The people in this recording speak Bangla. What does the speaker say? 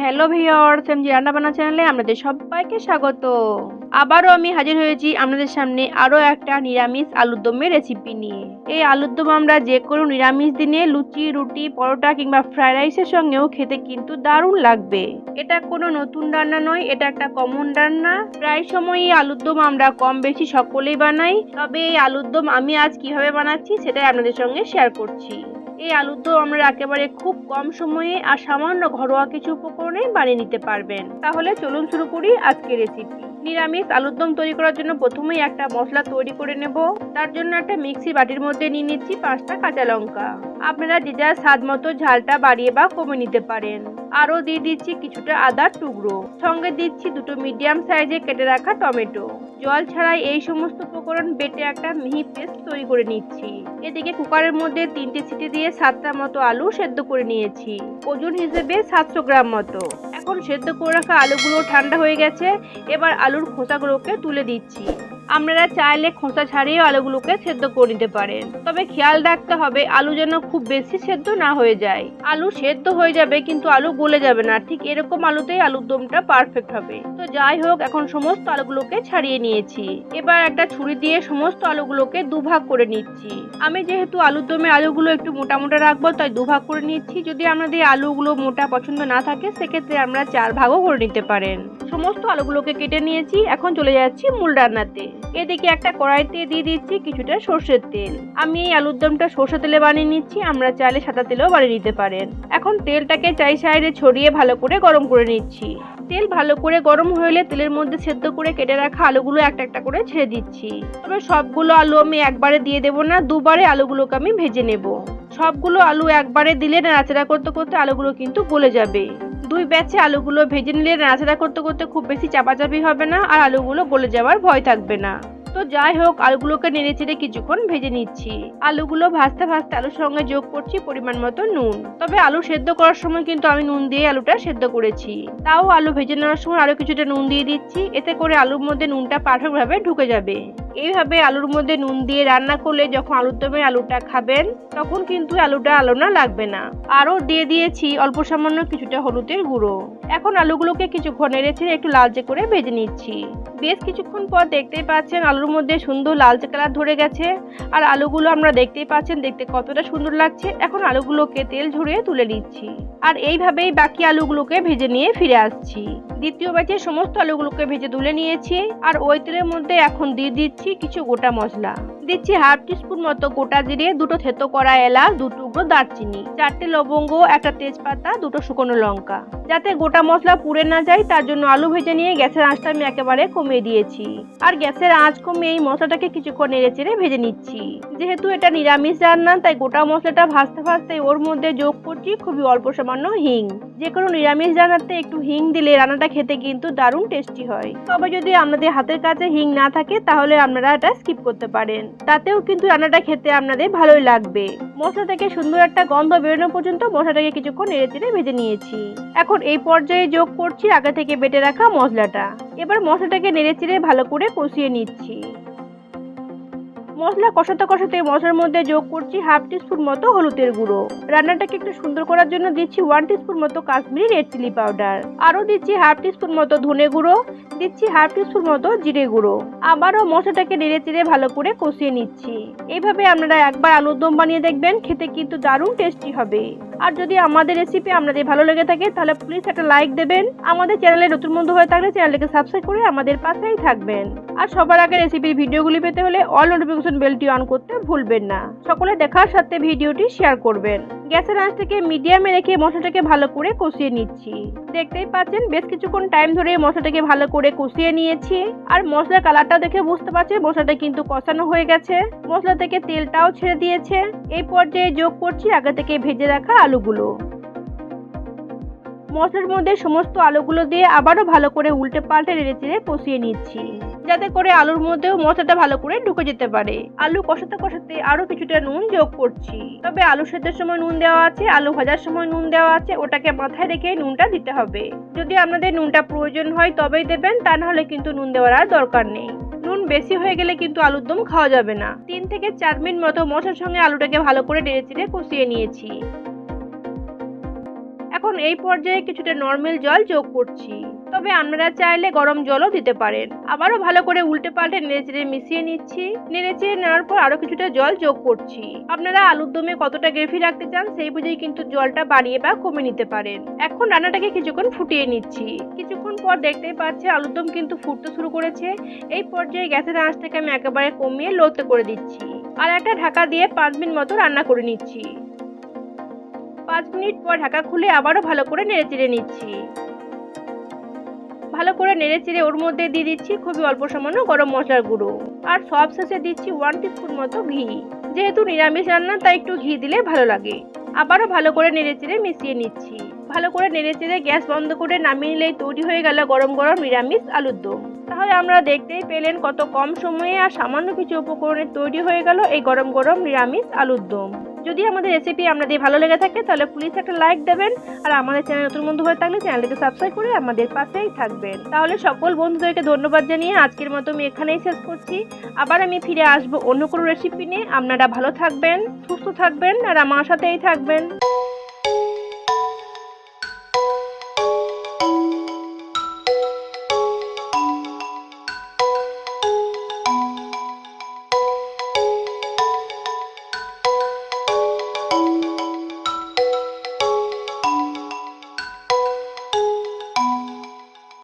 হ্যালো ভিওর্স এমজি রান্নাবান্না চ্যানেলে আপনাদের সবাইকে স্বাগত। আবারও আমি হাজির হয়েছি আপনাদের সামনে আরও একটা নিরামিষ আলুর দমের রেসিপি নিয়ে। এই আলুর দম আমরা যে কোনো নিরামিষ দিনে লুচি, রুটি, পরোটা কিংবা ফ্রাইড রাইসের সঙ্গেও খেতে কিন্তু দারুণ লাগবে। এটা কোনো নতুন রান্না নয়, এটা একটা কমন রান্না। প্রায় সময়ই আলুর দম আমরা কম বেশি সকলেই বানাই, তবে এই আলুর দম আমি আজ কীভাবে বানাচ্ছি সেটাই আপনাদের সঙ্গে শেয়ার করছি। এই আলুর দম আমরা একেবারে খুব কম সময়ে আর সামান্য ঘরোয়া কিছু উপকরণে বানিয়ে নিতে পারবেন। তাহলে চলুন শুরু করি আজকের রেসিপি নিরামিষ আলুর দম তৈরি করার জন্য প্রথমেই একটা মশলা তৈরি করে নেব। তার জন্য একটা মিক্সি বাটির মধ্যে নিয়ে নিচ্ছি পাঁচটা কাঁচা লঙ্কা। আপনারা যে যার স্বাদ মতো ঝালটা বাড়িয়ে বা কমে নিতে পারেন। আরও দিয়ে দিচ্ছি কিছুটা আদার টুকরো। সঙ্গে দিচ্ছি দুটো মিডিয়াম সাইজে কেটে রাখা টমেটো। জল ছাড়াই এই সমস্ত উপকরণ বেটে একটা মিহি পেস্ট তৈরি করে নিচ্ছি। এদিকে কুকারের মধ্যে তিনটে সিটি দিয়ে সাতটা মতো আলু সেদ্ধ করে নিয়েছি। ওজন হিসেবে সাতশো গ্রাম মতো। এখন সেদ্ধ করে রাখা আলুগুলো ঠান্ডা হয়ে গেছে, এবার আলুর খোসাগুলোকে তুলে দিচ্ছি। আপনারা চাইলে খোসা ছাড়িয়ে আলুগুলোকে সেদ্ধ করে নিতে পারেন। তবে খেয়াল রাখতে হবে, আলু যেন খুব বেশি সেদ্ধ না হয়ে যায়। আলু সেদ্ধ হয়ে যাবে কিন্তু আলু গলে যাবে না, ঠিক এরকম আলুতেই আলুর দমটা পারফেক্ট হবে। তো যাই হোক, এখন সমস্ত আলুগুলোকে ছাড়িয়ে নিয়েছি। এবার একটা ছুরি দিয়ে সমস্ত আলুগুলোকে দুভাগ করে নিচ্ছি। আমি যেহেতু আলুর দমে আলুগুলো একটু মোটা মোটা রাখব, তাই দুভাগ করে নিচ্ছি। যদি আপনাদের আলুগুলো মোটা পছন্দ না থাকে, সেক্ষেত্রে আমরা চার ভাগও করে নিতে পারেন। সমস্ত আলুগুলোকে কেটে নিয়েছি, এখন চলে যাচ্ছি মূল রান্নাতে। এদিকে একটা কড়াইতে দিয়ে দিচ্ছি কিছুটা সর্ষের তেল। আমি এই আলুর দমটা সর্ষে তেলে বানিয়ে নিচ্ছি, আমরা চাইলে সাদা তেলেও বানিয়ে নিতে পারেন। এখন তেলটাকে চাই সাইডে ছড়িয়ে ভালো করে গরম করে নিচ্ছি। তেল ভালো করে গরম হলে তেলের মধ্যে সেদ্ধ করে কেটে রাখা আলুগুলো একটা একটা করে ছেড়ে দিচ্ছি। তবে সবগুলো আলু আমি একবারে দিয়ে দেবো না, দুবারে আলুগুলোকে আমি ভেজে নেব। সবগুলো আলু একবারে দিলে নাড়াচাড়া করতে করতে আলুগুলো কিন্তু গলে যাবে। দুই ব্যাচে আলুগুলো ভেজে নিলে নাড়াচাড়া করতে করতে খুব বেশি চাপাচাপি হবে না আর আলুগুলো গলে যাওয়ার ভয় থাকবে না। তো যাই হোক, আলুগুলোকে নেড়ে চেড়ে কিছুক্ষণ ভেজে নিচ্ছি। আলুগুলো ভাজতে ভাজতে আলুর সঙ্গে যোগ করছি পরিমাণ মতো নুন। তবে আলু সেদ্ধ করার সময় কিন্তু আমি নুন দিয়ে আলুটা সেদ্ধ করেছি। তাও আলু ভেজে নেওয়ার সময় আরও কিছুটা নুন দিয়ে দিচ্ছি, এতে করে আলুর মধ্যে নুনটা পারফেক্ট ঢুকে যাবে। এইভাবে আলুর মধ্যে নুন দিয়ে রান্না করলে যখন আলুর দমে আলুটা খাবেন, তখন কিন্তু আলুটা আলোনা লাগবে না। আরও দিয়ে দিয়েছি অল্প সামান্য কিছুটা হলুদের গুঁড়ো। এখন আলুগুলোকে কিছুক্ষণ নেড়েছে একটু লালচে করে ভেজে নিচ্ছি। বেশ কিছুক্ষণ পর দেখতেই পাচ্ছেন আলুর মধ্যে সুন্দর লালচে কালার ধরে গেছে। আর আলুগুলো আমরা দেখতেই পাচ্ছেন, দেখতে কতটা সুন্দর লাগছে। এখন আলুগুলোকে তেল ঝরিয়ে তুলে নিচ্ছি। আর এইভাবেই বাকি আলুগুলোকে ভেজে নিয়ে ফিরে আসছি। দ্বিতীয় ব্যাচে সমস্ত আলুগুলোকে ভেজে তুলে নিয়েছি, আর ওই তেলের মধ্যে এখন দিয়ে দিচ্ছি কিছু গোটা মশলা। দিচ্ছি হাফ টিস্পুন মতো গোটা জিরে, দুটো থেতো করা এলাচ দু টুকরো দারচিনি, চারটে লবঙ্গ, একটা তেজপাতা, দুটো শুকনো লঙ্কা। যাতে গোটা মশলা পুড়ে না যায়, তার জন্য আলু ভেজে নিয়ে গ্যাসের আঁচটা আমি একেবারে কমিয়ে দিয়েছি। আর গ্যাসের আঁচ কমিয়ে এই মশলাটাকে কিছুক্ষণ নেড়ে চেড়ে ভেজে নিচ্ছি। যেহেতু এটা নিরামিষ রান্না, তাই গোটা মশলাটা ভাজতে ভাজতে ওর মধ্যে যোগ করছি খুবই অল্প সামান্য হিং। যে কোনো নিরামিষ রান্নাতে একটু হিং দিলে রান্নাটা খেতে কিন্তু দারুণ টেস্টি হয়। তবে যদি আপনাদের হাতের কাছে হিং না থাকে, তাহলে আপনারা এটা স্কিপ করতে পারেন। তাতেও কিন্তু রান্নাটা খেতে আপনাদের ভালোই লাগবে। মশলা থেকে সুন্দর একটা গন্ধ বেরোনো পর্যন্ত মশলাটাকে কিছুক্ষণ নেড়ে চেড়ে ভেজে নিয়েছি। এখন এই পর্যায়ে যোগ করছি আগে থেকে বেটে রাখা মশলাটা। এবার মশলাটাকে নেড়ে চেড়ে ভালো করে কষিয়ে নিচ্ছি। মশলা কষাতে কষাতে মশলার মধ্যে যোগ করছি হাফ টিস্পুন মতো হলুদের গুঁড়ো। রান্নাটাকে একটু সুন্দর করার জন্য দিচ্ছি ওয়ান টিস্পুন মতো কাশ্মীরি রেড চিলি পাউডার। আরও দিচ্ছি হাফ টিস্পুন মতো ধনে গুঁড়ো, দিচ্ছি হাফ টিস্পুন মতো জিরে গুঁড়ো। আবারও মশলাটাকে নেড়ে চেড়ে ভালো করে কষিয়ে নিচ্ছি। এইভাবে আপনারা একবার আলুর দম বানিয়ে দেখবেন, খেতে কিন্তু দারুণ টেস্টি হবে। আর যদি আমাদের রেসিপি আপনাদের ভালো লেগে থাকে, তাহলে প্লিজ একটা লাইক দেবেন। আমাদের চ্যানেলে নতুন বন্ধু হয়ে থাকলে চ্যানেলকে সাবস্ক্রাইব করে আমাদের পাশেই থাকবেন। আর সবার আগে রেসিপির ভিডিওগুলি পেতে হলে অল নোটিফিকেশন বেলটি অন করতে ভুলবেন না। সকলে দেখার সাথে ভিডিওটি শেয়ার করবেন। গ্যাসের আঁচটাকে মিডিয়ামে রেখে মশলাটাকে ভালো করে কষিয়ে নিচ্ছি। দেখতেই পাচ্ছেন, বেশ কিছুক্ষণ টাইম ধরে মশলাটাকে ভালো করে কষিয়ে নিয়েছি। আর মশলার কালারটা দেখে বুঝতে পারছেন মশলাটা কিন্তু কষানো হয়ে গেছে। মশলা থেকে তেলটাও ছেড়ে দিয়েছে। এই পর্যায়ে যোগ করছি আগে থেকে ভেজে রাখা আলুগুলো। মশলার মধ্যে সমস্ত আলুগুলো দিয়ে আবারও ভালো করে উল্টে পাল্টে নেড়ে চেড়ে কষিয়ে নিচ্ছি। যাতে করে আলুর মধ্যেও মশলাটা ভালো করে ঢুকে যেতে পারে। আলু কষাতে কষাতে আরও কিছুটা নুন যোগ করছি। তবে আলু সেদ্ধের সময় নুন দেওয়া আছে, আলু ভাজার সময় নুন দেওয়া আছে, ওটাকে মাথায় রেখে নুনটা দিতে হবে। যদি আপনাদের নুনটা প্রয়োজন হয় তবেই দেবেন, তা নাহলে কিন্তু নুন দেওয়ার আর দরকার নেই। নুন বেশি হয়ে গেলে কিন্তু আলুর দম খাওয়া যাবে না। তিন থেকে চার মিনিট মতো মশলার সঙ্গে আলুটাকে ভালো করে নেড়ে চেড়ে কষিয়ে নিয়েছি। এখন এই পর্যায়ে কিছুটা নর্মাল জল যোগ করছি। তবে আপনারা চাইলে গরম জলও দিতে পারেন। আবারও ভালো করে উল্টে পাল্টে নেড়েচেড়ে মিশিয়ে নিচ্ছি। নেড়েচেড়ে নেওয়ার পর আরও কিছুটা জল যোগ করছি। আপনারা আলুর দমে কতটা গ্রেভি রাখতে চান সেই বুঝেই কিন্তু জলটা বাড়িয়ে বা কমে নিতে পারেন। এখন রান্নাটাকে কিছুক্ষণ ফুটিয়ে নিচ্ছি। কিছুক্ষণ পর দেখতেই পাচ্ছে আলুর দম কিন্তু ফুটতে শুরু করেছে। এই পর্যায়ে গ্যাসের আঁচটাকে আমি একেবারে কমিয়ে লোতে করে দিচ্ছি। আর একটা ঢাকা দিয়ে পাঁচ মিনিট মতো রান্না করে নিচ্ছি। পাঁচ মিনিট পর ঢাকা খুলে আবারও ভালো করে নেড়ে চেড়ে নিচ্ছি। ভালো করে নেড়ে চেড়ে ওর মধ্যে দিয়ে দিচ্ছি খুবই অল্প সামান্য গরম মশলার গুঁড়ো। আর সব শেষে দিচ্ছি ওয়ান টিস্পুন মতো ঘি। যেহেতু নিরামিষ রান্না, তাই একটু ঘি দিলে ভালো লাগে। আবারও ভালো করে নেড়ে চেড়ে মিশিয়ে নিচ্ছি। ভালো করে নেড়ে চেড়ে গ্যাস বন্ধ করে নামিয়ে নিলেই তৈরি হয়ে গেল গরম গরম নিরামিষ আলুর দম। তাহলে আমরা দেখতেই পেলেন কত কম সময়ে আর সামান্য কিছু উপকরণে তৈরি হয়ে গেল এই গরম গরম নিরামিষ আলুর দম। যদি আমাদের রেসিপি আপনাদের ভালো লেগে থাকে, তাহলে প্লিজ একটা লাইক দেবেন। আর আমাদের চ্যানেল নতুন বন্ধু হয়ে থাকলে চ্যানেলটিকে সাবস্ক্রাইব করে আমাদের পাশেই থাকবেন। তাহলে সকল বন্ধুদেরকে ধন্যবাদ জানিয়ে আজকের মতো আমি এখানেই শেষ করছি। আবার আমি ফিরে আসব অন্য কোনো রেসিপি নিয়ে। আপনারা ভালো থাকবেন, সুস্থ থাকবেন, আর আমার সাথেই থাকবেন।